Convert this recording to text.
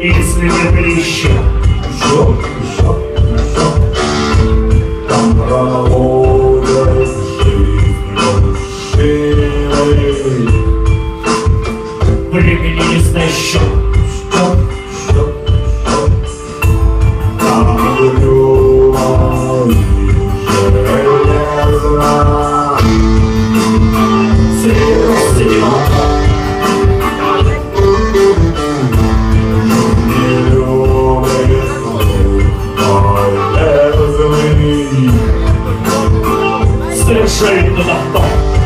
Если не плещет, жоп, жоп, жоп, там проводят жизнь машиной. Времени не сдащу. Stay 叨